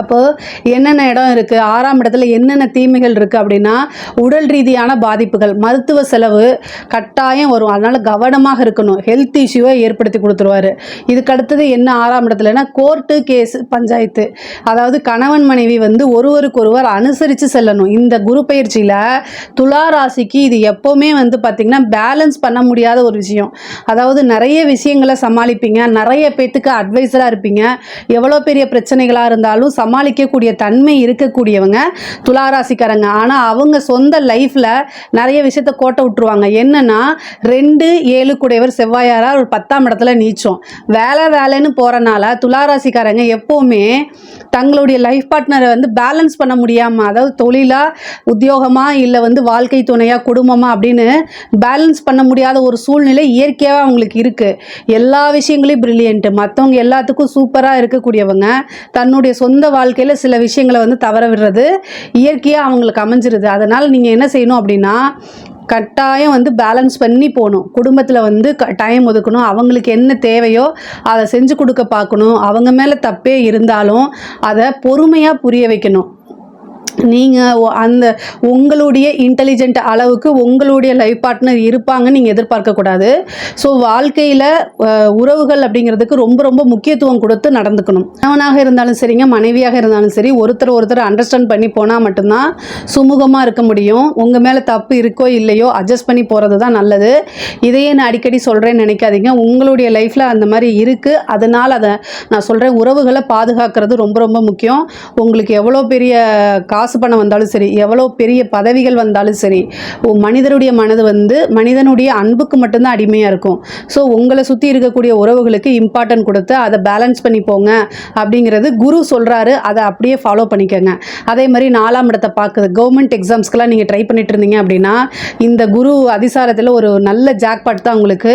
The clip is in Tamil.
அப்போது என்னென்ன இடம் இருக்குது ஆறாம் இடத்துல என்னென்ன தீமைகள் இருக்குது அப்படின்னா உடல் ரீதியான பாதிப்புகள் மருத்துவ செலவு கட்டாயம் வரும். அதனால் கவனமாக இருக்கணும். ஹெல்த் இஷ்யூவை ஏற்படுத்தி கொடுத்துருவாரு. இதுக்கு அடுத்தது என்ன ஆறாம் இடத்துலனா கோர்ட்டு கேஸ் பஞ்சாயத்து. அதாவது கணவன் மனைவி வந்து ஒருவருக்கொருவர் அனுசரித்து செல்லணும். இந்த குரு பயிற்சியில் துலா ராசிக்கு இது எப்போவுமே வந்து பார்த்திங்கன்னா பேலன்ஸ் பண்ண முடியாத ஒரு விஷயம். அதாவது நிறைய விஷயங்களை சமாளிப்பீங்க. நிறைய பேத்துக்கு அட்வைஸராக இருப்பீங்க. எவ்வளோ பெரிய பிரச்சனைகளாக இருந்தாலும் சமாளிக்கக்கூடிய தன்மை இருக்கக்கூடியவங்க துளாராசிக்காரங்க. ஆனால் அவங்க சொந்த லைஃப்பில் நிறைய விஷயத்த கோட்டை விட்டுருவாங்க. என்னன்னா ரெண்டு ஏழு கூடையவர் செவ்வாயாராக ஒரு பத்தாம் இடத்துல நீச்சம். வேலை வேலைன்னு போகிறனால துளாராசிக்காரங்க எப்போவுமே தங்களுடைய லைஃப் பார்ட்னரை வந்து பேலன்ஸ் பண்ண முடியாமல் அதாவது தொழிலாக உத்தியோகமா இல்லை வந்து வாழ்க்கை துணையாக குடும்பமாக அப்படின்னு பேலன்ஸ் பண்ண முடியாத ஒரு சூழ்நிலை இயற்கையாக அவங்களுக்கு இருக்குது எல்லா விஷயங்களையும் பிரில்லியன்ட்டு மற்றவங்க எல்லாத்துக்கும் சூப்பராக இருக்கக்கூடியவங்க தன்னுடைய சொந்த வாழ்க்கையில் சில விஷயங்களை வந்து தவற விடுறது இயற்கையாக அவங்களுக்கு அமைஞ்சிருது. அதனால் நீங்கள் என்ன செய்யணும் அப்படின்னா கட்டாயம் வந்து பேலன்ஸ் பண்ணி போகணும். குடும்பத்தில் வந்து க டைம் ஒதுக்கணும். அவங்களுக்கு என்ன தேவையோ அதை செஞ்சு கொடுக்க பார்க்கணும். அவங்க மேலே தப்பே இருந்தாலும் அதை பொறுமையாக புரிய வைக்கணும். நீங்கள் அந்த உங்களுடைய இன்டெலிஜென்ட் அளவுக்கு உங்களுடைய லைஃப் பார்ட்னர் இருப்பாங்கன்னு நீங்கள் எதிர்பார்க்கக்கூடாது ஸோ வாழ்க்கையில் உறவுகள் அப்படிங்கிறதுக்கு ரொம்ப ரொம்ப முக்கியத்துவம் கொடுத்து நடந்துக்கணும். கணவனாக இருந்தாலும் சரிங்க மனைவியாக இருந்தாலும் சரி ஒருத்தர் ஒருத்தர் அண்டர்ஸ்டாண்ட் பண்ணி போனால் மட்டும்தான் சுமூகமாக இருக்க முடியும். உங்கள் மேலே தப்பு இருக்கோ இல்லையோ அட்ஜஸ்ட் பண்ணி போகிறது தான் நல்லது. இதையே நான் அடிக்கடி சொல்கிறேன்னு நினைக்காதீங்க. உங்களுடைய லைஃப்பில் அந்த மாதிரி இருக்குது அதனால் அதை நான் சொல்கிறேன் உறவுகளை பாதுகாக்கிறது ரொம்ப ரொம்ப முக்கியம். உங்களுக்கு எவ்வளோ பெரிய காசு பணம் வந்தாலும் சரி எவ்வளோ பெரிய பதவிகள் வந்தாலும் சரி மனிதருடைய மனது வந்து மனிதனுடைய அன்புக்கு மட்டும்தான் அடிமையாக இருக்கும். ஸோ உங்களை சுற்றி இருக்கக்கூடிய உறவுகளுக்கு இம்பார்ட்டன்ட் கொடுத்து அதை பேலன்ஸ் பண்ணி போங்க அப்படிங்கிறது குரு சொல்கிறாரு அதை அப்படியே ஃபாலோ பண்ணிக்கோங்க. அதே மாதிரி நாலாம் இடத்தை பார்க்குது. கவர்மெண்ட் எக்ஸாம்ஸ்க்கெல்லாம் நீங்கள் ட்ரை பண்ணிட்டு இருந்தீங்க அப்படின்னா இந்த குரு அதிசாரத்தில் ஒரு நல்ல ஜாக்பாட் தான் உங்களுக்கு.